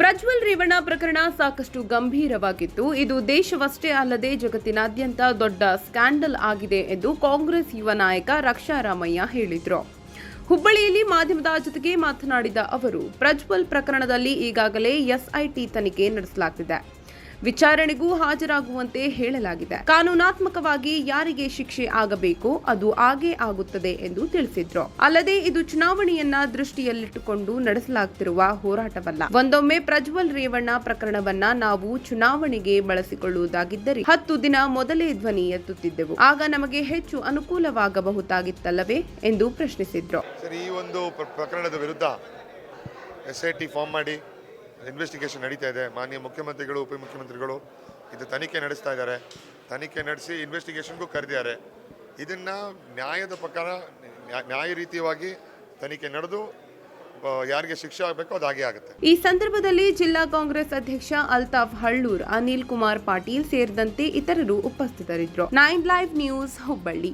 ಪ್ರಜ್ವಲ್ ರೇವಣ್ಣ ಪ್ರಕರಣ ಸಾಕಷ್ಟು ಗಂಭೀರವಾಗಿತ್ತು. ಇದು ದೇಶವಷ್ಟೇ ಅಲ್ಲದೆ ಜಗತ್ತಿನಾದ್ಯಂತ ದೊಡ್ಡ ಸ್ಕ್ಯಾಂಡಲ್ ಆಗಿದೆ ಎಂದು ಕಾಂಗ್ರೆಸ್ ಯುವ ನಾಯಕ ರಕ್ಷಾರಾಮಯ್ಯ ಹೇಳಿದರು. ಹುಬ್ಬಳ್ಳಿಯಲ್ಲಿ ಮಾಧ್ಯಮದ ಜೊತೆಗೆ ಮಾತನಾಡಿದ ಅವರು, ಪ್ರಜ್ವಲ್ ಪ್ರಕರಣದಲ್ಲಿ ಈಗಾಗಲೇ ಎಸ್ಐಟಿ ತನಿಖೆ ನಡೆಸಲಾಗುತ್ತಿದೆ ವಿಚಾರಣೆಗೂ ಹಾಜರಾಗುವಂತೆ ಹೇಳಲಾಗಿದೆ. ಕಾನೂನಾತ್ಮಕವಾಗಿ ಯಾರಿಗೆ ಶಿಕ್ಷೆ ಆಗಬೇಕೋ ಅದು ಆಗೇ ಆಗುತ್ತದೆ ಎಂದು ತಿಳಿಸಿದ್ರು. ಅಲ್ಲದೆ ಇದು ಚುನಾವಣೆಯನ್ನ ದೃಷ್ಟಿಯಲ್ಲಿಟ್ಟುಕೊಂಡು ನಡೆಸಲಾಗುತ್ತಿರುವ ಹೋರಾಟವಲ್ಲ. ಒಂದೊಮ್ಮೆ ಪ್ರಜ್ವಲ್ ರೇವಣ್ಣ ಪ್ರಕರಣವನ್ನ ನಾವು ಚುನಾವಣೆಗೆ ಬಳಸಿಕೊಳ್ಳುವುದಾಗಿದ್ದರೆ ಹತ್ತು ದಿನ ಮೊದಲೇ ಧ್ವನಿ ಎತ್ತುತ್ತಿದ್ದೆವು. ಆಗ ನಮಗೆ ಹೆಚ್ಚು ಅನುಕೂಲವಾಗಬಹುದಾಗಿತ್ತಲ್ಲವೇ ಎಂದು ಪ್ರಶ್ನಿಸಿದ್ರು. ಸರ್, ಈ ಒಂದು ಪ್ರಕರಣದ ವಿರುದ್ಧ ಎಸ್ ಟಿ ಫಾರ್ಮ್ ಮಾಡಿ. ಇನ್ವೆಸ್ಟಿಗೇಷನ್ ನಡೀತಾ ಇದೆ. ಮಾನ್ಯ ಮುಖ್ಯಮಂತ್ರಿಗಳು, ಉಪಮುಖ್ಯಮಂತ್ರಿಗಳು ಇದು ತನಿಖೆ ನಡೆಸ್ತಾ ಇದ್ದಾರೆ. ತನಿಖೆ ನಡೆಸಿ ಇನ್ವೆಸ್ಟಿಗೇಷನ್ಗೂ ಕರೆದಿದ್ದಾರೆ. ಇದನ್ನು ನ್ಯಾಯದ ಪ್ರಕಾರ ನ್ಯಾಯ ರೀತಿಯವಾಗಿ ತನಿಖೆ ನಡೆದು ಯಾರಿಗೆ ಶಿಕ್ಷೆ ಆಗಬೇಕೋ ಅದು ಹಾಗೆ ಆಗುತ್ತೆ. ಈ ಸಂದರ್ಭದಲ್ಲಿ ಜಿಲ್ಲಾ ಕಾಂಗ್ರೆಸ್ ಅಧ್ಯಕ್ಷ ಅಲ್ತಾಫ್ ಹಳ್ಳೂರ್, ಅನಿಲ್ ಕುಮಾರ್ ಪಾಟೀಲ್ ಸೇರಿದಂತೆ ಇತರರು ಉಪಸ್ಥಿತರಿದ್ದರು. Nine live news Hubballi.